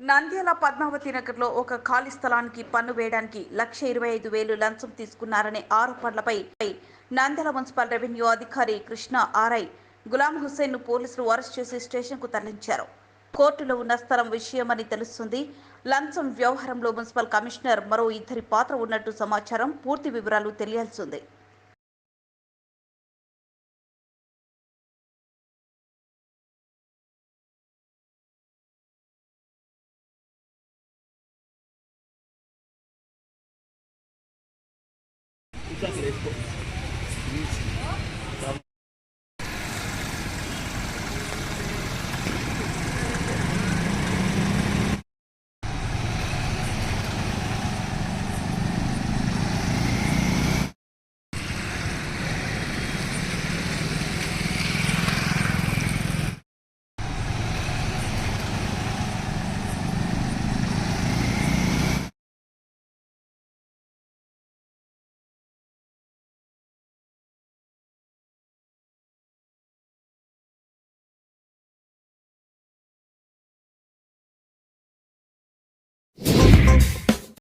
నంద్యాల పద్మావతి నగర్లో ఒక ఖాళీ స్థలానికి పన్ను వేయడానికి లక్ష ఇరవై ఐదు వేలు లంచం తీసుకున్నారనే ఆరోపణలపై నంద్యాల మున్సిపల్ రెవెన్యూ అధికారి కృష్ణ ఆర్ఐ గులాం హుస్సేన్ను పోలీసులు అరెస్ట్ చేసి స్టేషన్కు తరలించారు. కోర్టులో ఉన్న స్థలం విషయమని తెలుస్తుంది. లంచం వ్యవహారంలో మున్సిపల్ కమిషనర్ మరో ఇద్దరి పాత్ర ఉన్నట్టు సమాచారం పూర్తి వివరాలు just left.